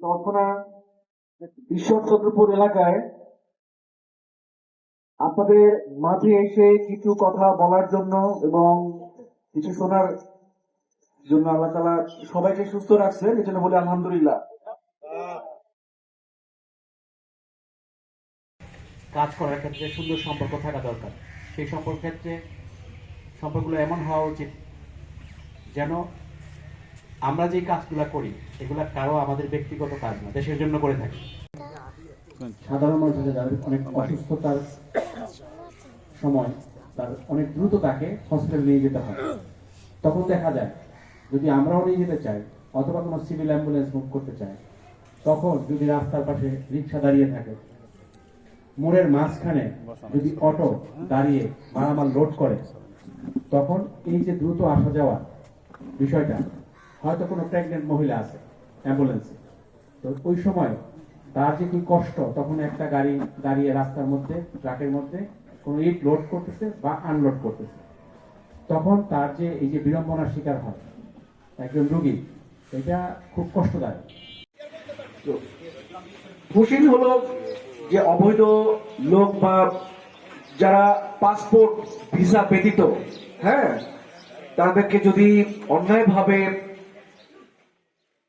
তৎক্ষণা ঈশ্বরচন্দ্রপুর এলাকায় আপনাদের মাঝে এসে কিছু কথা বলার জন্য এবং কিছু শোনার জন্য আল্লাহ তালা সবাইকে সুস্থ রাখছেন এই জন্য বলি আলহামদুলিল্লাহ। কাজ করার ক্ষেত্রে সুন্দর সম্পর্ক থাকা দরকার। সেই সম্পর্ক ক্ষেত্রে সম্পর্কগুলো এমন হওয়া উচিত যেন আমরা যে কাজগুলো করি, এগুলা কারও আমাদের ব্যক্তিগত কাজ না, দেশের জন্য করে থাকি। সাধারণ মানুষের যাদের অনেক অসুস্থতার সময়, তার অনেক দ্রুত তাকে হসপিটালে নিয়ে যেতে হয়। তখন দেখা যায়, যদি আমরাও নিয়ে যেতে চাই, অথবা কোনো সিভিল অ্যাম্বুলেন্স বুক করতে চাই, তখন যদি রাস্তার পাশে রিক্সা দাঁড়িয়ে থাকে, মোড়ের মাঝখানে যদি অটো দাঁড়িয়ে মালামাল লোড করে, তখন এই যে দ্রুত আসা যাওয়া বিষয়টা হয়তো কোনো প্রেগনেন্ট মহিলা আছে অ্যাম্বুলেন্সে তো ওই সময় তার যে কি কষ্ট, তখন একটা গাড়ি দাঁড়িয়ে রাস্তার মধ্যে, ট্রাকের মধ্যে কোনো ইট লোড করতেছে বা আনলোড করতেছে। তখন তার যে এই যে বিড়ম্বনার শিকার হয়, একজন রুগী, এটা খুব কষ্টদায়ক। খুশিন হলো যে অবৈধ লোক বা যারা পাসপোর্ট ভিসা ব্যতীত হ্যাঁ তাদেরকে যদি অন্যায়ভাবে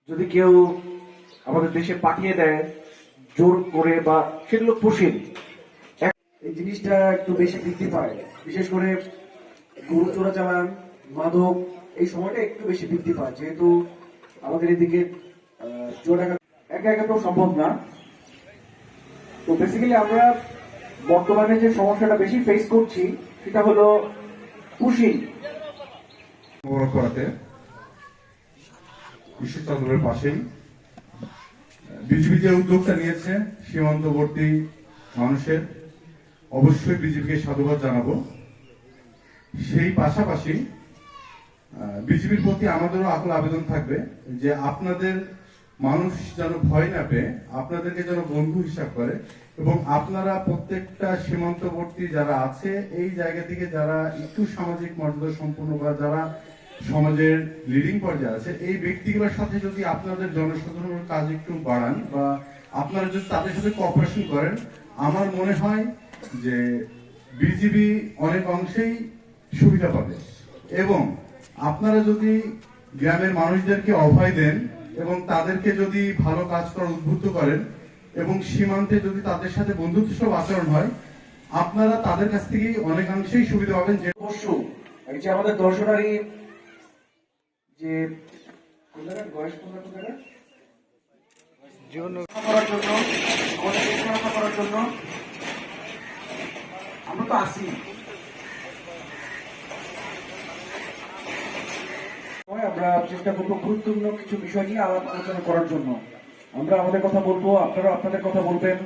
যদি কেউ আমাদের দেশে পাঠিয়ে দেয়, জোর করে বা সেগুলো খুশিন এই জিনিসটা একটু বেশি বৃদ্ধি পায়। বিশেষ করে গরু চোরা চোরাচালান মাদক, এই সময়টা একটু বেশি বৃদ্ধি পায়। যেহেতু আমাদের এদিকে একা একা তো সম্ভব না। তো বেসিক্যালি আমরা বর্তমানে যে সমস্যাটা বেশি ফেস করছি, সেটা হলো পুশিং করাতে। ঈশ্বরচন্দ্রের পাশেই। বিজেপি যে উদ্যোগটা নিয়েছে সীমান্তবর্তী মানুষের। অবশ্যই বিজেপিকে সাধুবাদ জানাব। সেই পাশাপাশি বিজেপির প্রতি আমাদেরও আকুল আবেদন থাকবে যে আপনাদের মানুষ যেন ভয় না পেয়ে আপনাদেরকে যেন বন্ধু হিসাব করে এবং আপনারা প্রত্যেকটা সীমান্তবর্তী যারা আছে, এই জায়গা থেকে যারা একটু সামাজিক মর্যাদা সম্পন্ন বা যারা সমাজের লিডিং পর্যায়ে আছে। এই ব্যক্তিগুলোর সাথে যদি আপনাদের জনসাধারণের কাজ একটু বাড়ান বা আপনারা যদি তাদের সাথে কোঅপারেশন করেন, আমার মনে হয় যে বিজিবি অনেক অংশেই সুবিধা পাবে। এবং আপনারা যদি গ্রামের মানুষদেরকে অভয় দেন এবং তাদেরকে যদি ভালো কাজ করার উদ্বুদ্ধ করেন এবং সীমান্তে যদি তাদের সাথে বন্ধুত্ব আচরণ হয়, আপনারা তাদের কাছ থেকেই অনেকাংশেই সুবিধা পাবেন যে অবশ্য আমাদের দর্শনারী যে বয়স করার জন্য আমাদের করার জন্য আমরা তো আসি আমরা চেষ্টা করব গুরুত্বপূর্ণ কিছু বিষয় নিয়ে আলাপ আলোচনা করার জন্য। আমরা আমাদের কথা বলব আপনারা আপনাদের কথা বলবেন।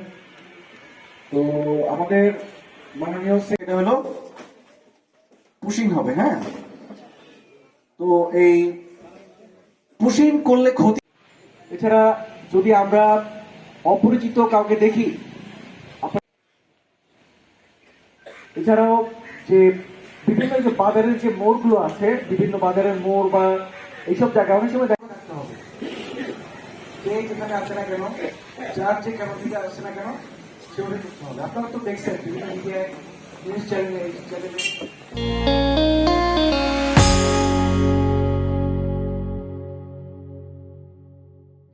তো আমাদের মাননীয় এটা হলো পুশিং হবে হ্যাঁ? তো এই পুশিং করলে ক্ষতি। এছাড়া যদি আমরা অপরিচিত কাউকে দেখি এছাড়াও যে বিভিন্ন যে বাজারের যে মোড়গুলো আছে, বিভিন্ন বাজারের মোড় বা এইসব জায়গায় অনেক সময় দেখা রাখতে হবে। যে যেখানে না কেন, যার যে থেকে না কেন হবে। আপনারা তো দেখছেন বিভিন্ন মিডিয়ায় নিউজ চ্যানেলে